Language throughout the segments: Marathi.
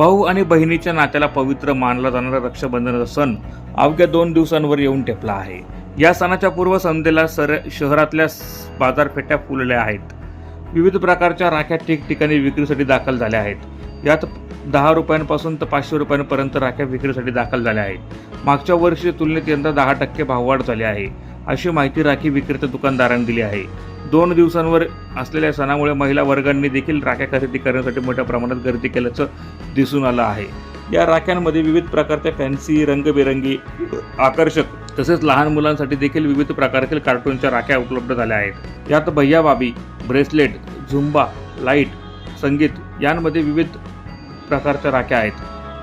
भाऊ आणि बहिणीच्या नात्याला पवित्र मानला जाणारा रक्षाबंधनाचा सण अवघ्या दोन दिवसांवर येऊन ठेपला आहे. या सणाच्या पूर्वसंध्येला सर शहरातल्या बाजारपेठ्या फुलल्या आहेत. विविध प्रकारच्या राख्या ठिकठिकाणी विक्रीसाठी दाखल झाल्या आहेत. यात दहा रुपयांपासून तर पाचशे रुपयांपर्यंत राख्या विक्रीसाठी दाखल झाल्या आहेत. मागच्या वर्षी तुलनेत यंदा दहा टक्के भाववाढ झाली आहे. अशी माहिती राखी विक्रेते दुकानदारांनी दिली आहे. दोन दिवसांवर असलेल्या सणामुळे महिला वर्गांनी देखील राख्या खरेदी करण्यासाठी मोठ्या प्रमाणात गर्दी केल्याचं दिसून आलं आहे. या राख्यांमध्ये विविध प्रकारच्या फॅन्सी रंगबेरंगी आकर्षक तसेच लहान मुलांसाठी देखील विविध प्रकारतील कार्टूनच्या राख्या उपलब्ध झाल्या आहेत. यात भैया बाबी ब्रेसलेट झुंबा लाइट संगीत यांमध्ये विविध प्रकारच्या राख्या आहेत.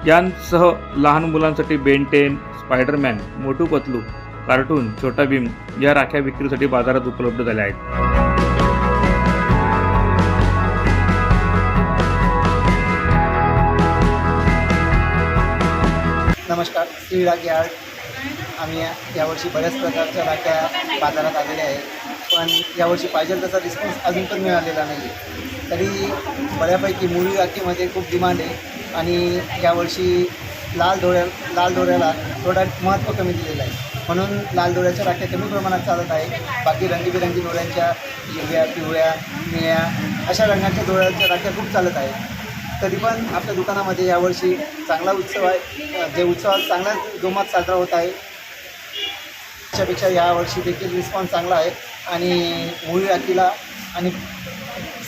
यांसह लहान मुलांसाठी Ben Ten Spiderman Motu Patlu cartoon Chhota Bheem या राख्या विक्रीसाठी बाजारात उपलब्ध झाल्या आहेत. नमस्कार श्री राखी आर्ट आम्ही यावर्षी बऱ्याच प्रकारच्या राख्या बाजारात आलेल्या आहेत. पण यावर्षी पाहिजे तसा रिस्पॉन्स अजून पण मिळालेला नाही आहे तरी बऱ्यापैकी मुली राखीमध्ये खूप डिमांड आहे. आणि यावर्षी लाल डोळ्या लाल डोळ्याला थोडा महत्त्व कमी दिलेलं आहे. म्हणून लाल डोळ्याच्या राख्या कमी प्रमाणात चालत आहे बाकी रंगीबेरंगी डोळ्यांच्या हिरव्या पिवळ्या निळ्या अशा रंगाच्या डोळ्याच्या राख्या खूप चालत आहेत. तरी पण आपल्या दुकानामध्ये यावर्षी चांगला उत्सव आहे. जे उत्सव चांगल्या जोमात साजरा होत आहे त्याच्यापेक्षा यावर्षी देखील रिस्पॉन्स चांगला आहे. आणि मुळी राखीला आणि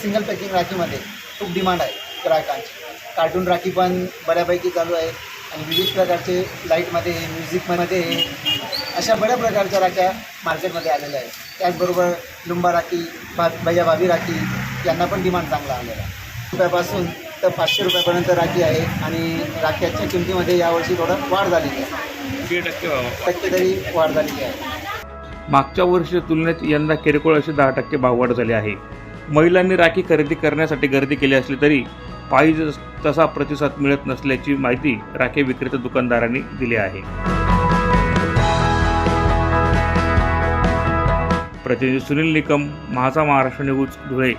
सिंगल पॅकिंग राखीमध्ये खूप डिमांड आहे ग्राहकांची. कार्टून राखी पण बऱ्यापैकी चालू आहे आणि विविध प्रकारचे लाईटमध्ये म्युझिकमध्ये अशा बऱ्या प्रकारच्या राख्या मार्केटमध्ये आलेल्या आहेत. त्याचबरोबर लुंबा राखी भा भैया भाभी राखी यांना पण डिमांड चांगला आलेला आहे. रुपयापासून तर पाचशे रुपयापर्यंत राखी आहे आणि राख्याच्या किमतीमध्ये यावर्षी थोडं वाढ झालेली आहे. टक्के तरी वाढ झालेली आहे. मागच्या वर्षी तुलनेत यंदा किरकोळ अशी दहा टक्के भाववाढ झाली आहे. महिलांनी राखी खरेदी करण्यासाठी गर्दी केली असली तरी पाहिजे तसा प्रतिसाद मिळत नसल्याची माहिती राखी विक्रेते दुकानदारांनी दिली आहे. प्रतिनिधी सुनील निकम महाचा महाराष्ट्र न्यूज धुळे.